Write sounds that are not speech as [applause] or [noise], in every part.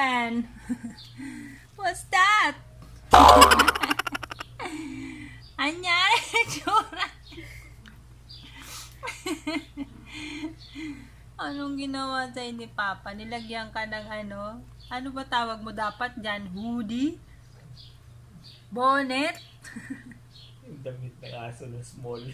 happened? [laughs] What's that? [laughs] Anyari [laughs] tsura. Anong ginawa sa ni Papa? Nilagyan ka ng ano? Ano ba tawag mo dapat dyan? Hoodie? Bonnet? Yung damit ng aso na small.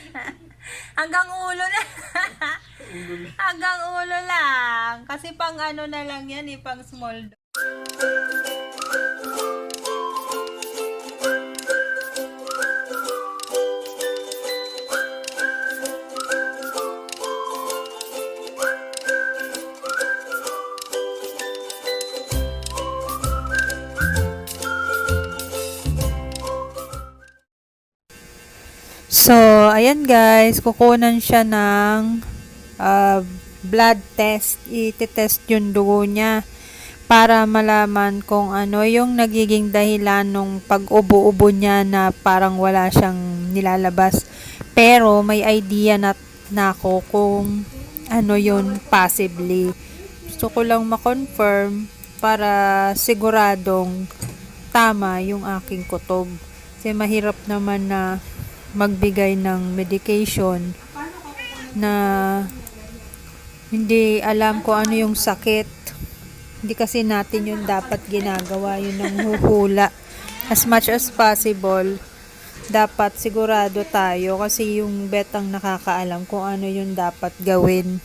[laughs] Hanggang ulo na. Ulo na. Hanggang ulo lang. Kasi pang ano na lang yan eh, pang small. So, ayan guys, kukunan siya ng ah, blood test. Iti-test yung dugo niya para malaman kung ano yung nagiging dahilan nung pag-ubo-ubo niya na parang wala siyang nilalabas. Pero may idea na, na ako kung ano yun possibly. Gusto ko lang ma-confirm para siguradong tama yung aking kutob. Kasi mahirap naman na magbigay ng medication na hindi alam ko ano yung sakit. Hindi kasi natin yun dapat ginagawa, yun ang huhula. As much as possible, dapat sigurado tayo kasi yung betang nakakaalam kung ano yung dapat gawin.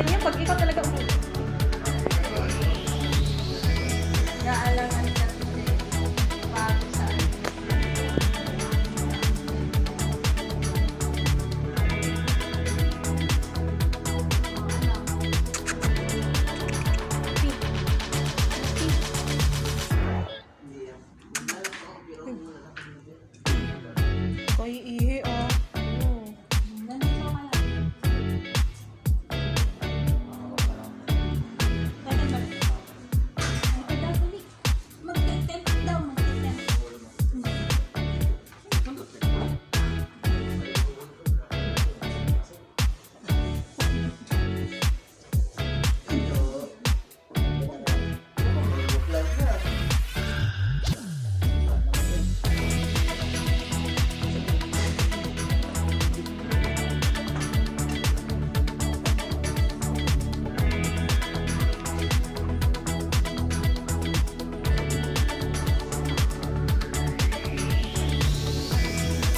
Gaganyan pag ikaw talaga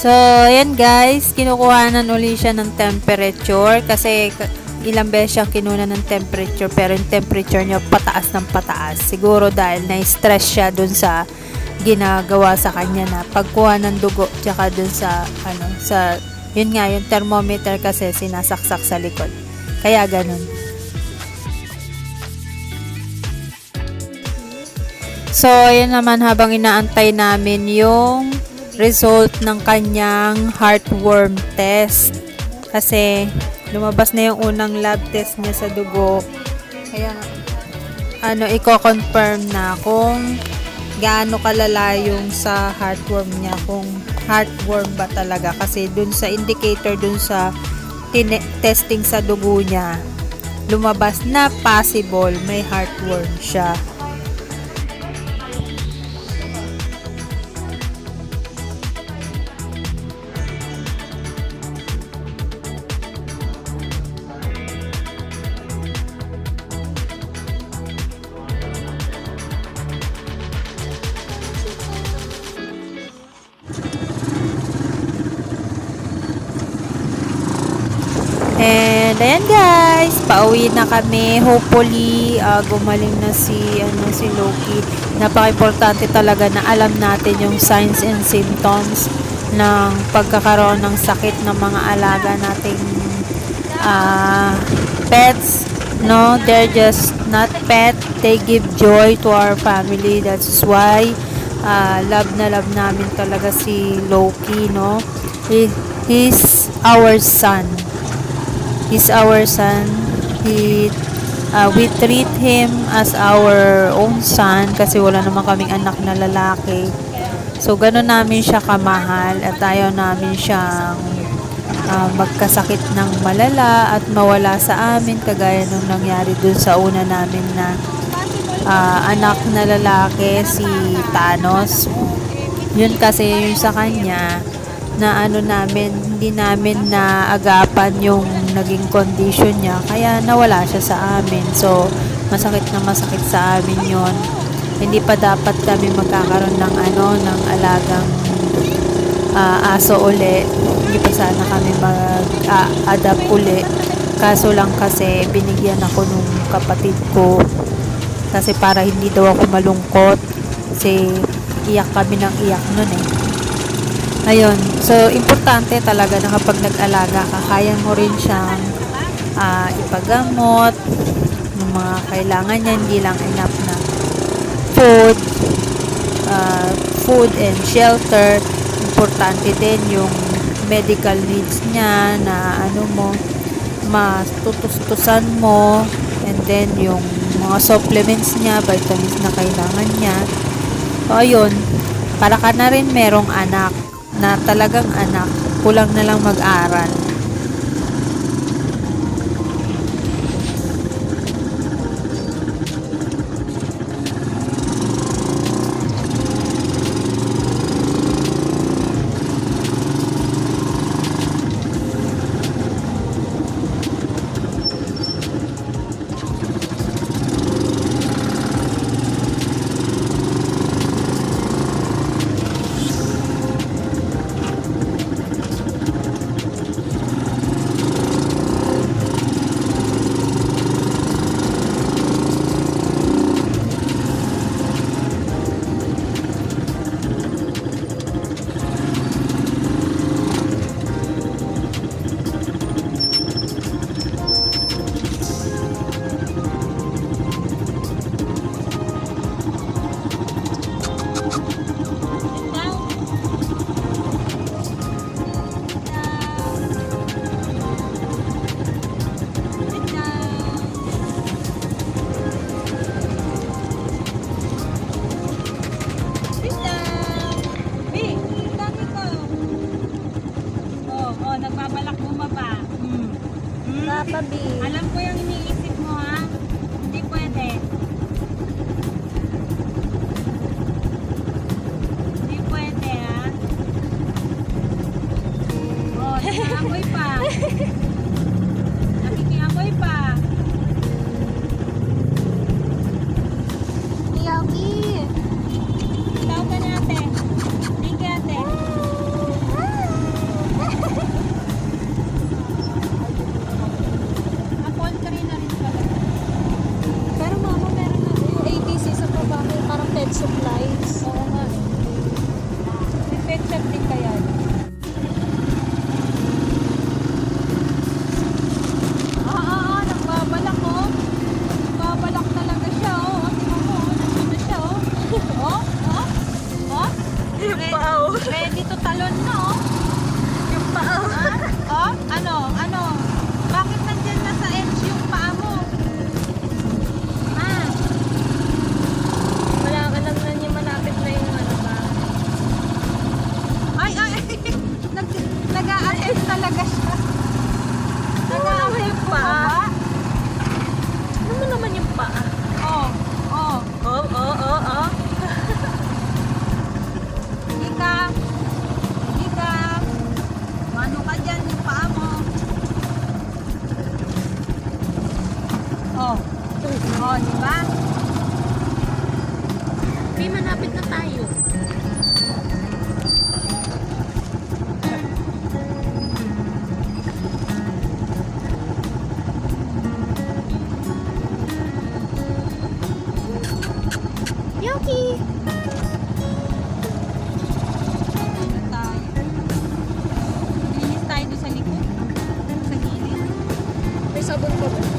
So, ayan guys, kinukuhanan uli siya ng temperature kasi ilang beses siyang kinuna ng temperature pero yung temperature niya pataas ng pataas. Siguro dahil na-stress siya dun sa ginagawa sa kanya na pagkuha ng dugo tsaka dun sa ano sa yun nga yung thermometer kasi sinasaksak sa likod. Kaya ganun. So, ayan naman habang inaantay namin yung result ng kanyang heartworm test. Kasi lumabas na yung unang lab test niya sa dugo. Kaya ano, i-confirm na kung gaano kalala yung sa heartworm niya, kung heartworm ba talaga. Kasi dun sa indicator, dun sa testing sa dugo niya, lumabas na possible may heartworm siya. Ayan guys, pauwi na kami. Hopefully, ah, gumaling na si, ano, si Loki. Napaka-importante talaga na alam natin yung signs and symptoms ng pagkakaroon ng sakit ng mga alaga nating ah, pets. No, they're just not pet. They give joy to our family. That's why ah, love na love namin talaga si Loki, no? He, he's our son. He's our son. He uh, we treat him as our own son kasi wala naman kaming anak na lalaki. So, ganun namin siya kamahal at ayaw namin siyang uh, magkasakit ng malala at mawala sa amin kagaya nung nangyari dun sa una namin na uh, anak na lalaki si Thanos. Yun kasi yung sa kanya na ano namin, hindi namin na agapan yung naging condition niya. Kaya nawala siya sa amin. So, masakit na masakit sa amin yon Hindi pa dapat kami magkakaroon ng ano, ng alagang ah, aso uli. Hindi pa sana kami mag-adapt uli. Kaso lang kasi binigyan ako nung kapatid ko. Kasi para hindi daw ako malungkot. Kasi iyak kami ng iyak nun eh. Ayun. So, importante talaga na kapag nag-alaga ka, kaya mo rin siyang ah, ipagamot, ng mga kailangan niya, hindi lang enough na food, ah, food and shelter. Importante din yung medical needs niya na ano mo, matutustusan mo, and then yung mga supplements niya, vitamins na kailangan niya. So, ayun, para ka na rin merong anak na talagang anak, kulang na lang mag-aral. oh, di ba? May malapit na tayo. Yoki! Linis tayo doon sa likod. Sa gilid. May sabon pa?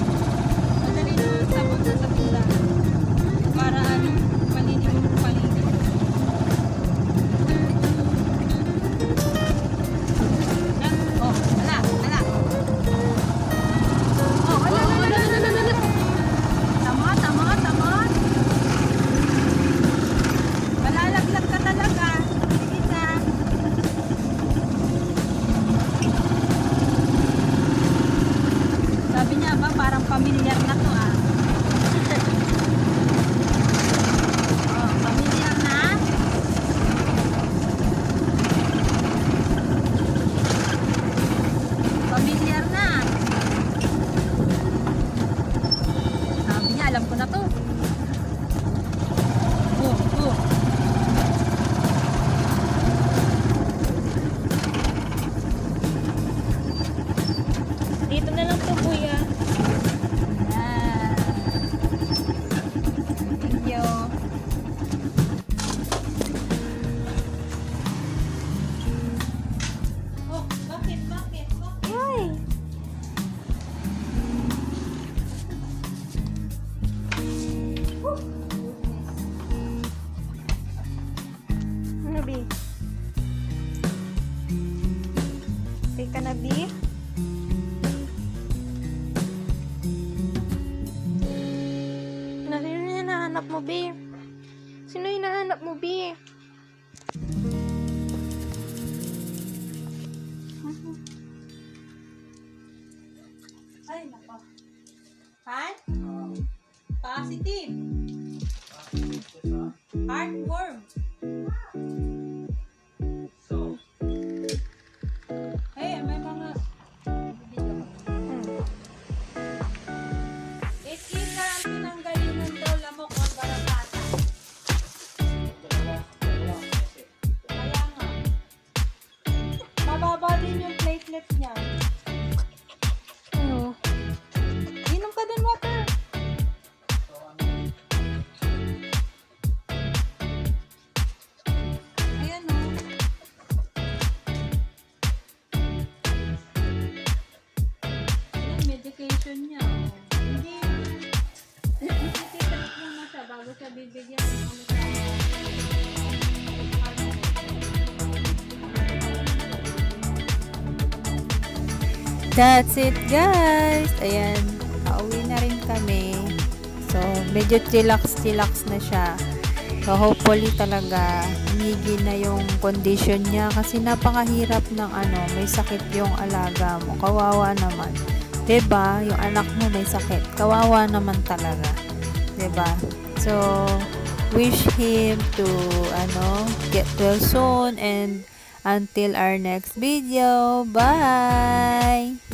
Abby? Na, sino yung hinahanap mo, B? Sino yung hinahanap mo, B? Ay, nako. Han? Positive. Heartworm. Din yung That's it guys. Ayan, pauwi na rin kami. So, medyo chillax-chillax na siya. So, hopefully talaga umigi na yung condition niya kasi napakahirap ng ano, may sakit yung alaga mo. Kawawa naman. 'Di ba? Yung anak mo may sakit. Kawawa naman talaga. 'Di ba? So, wish him to ano, get well soon and until our next video. Bye.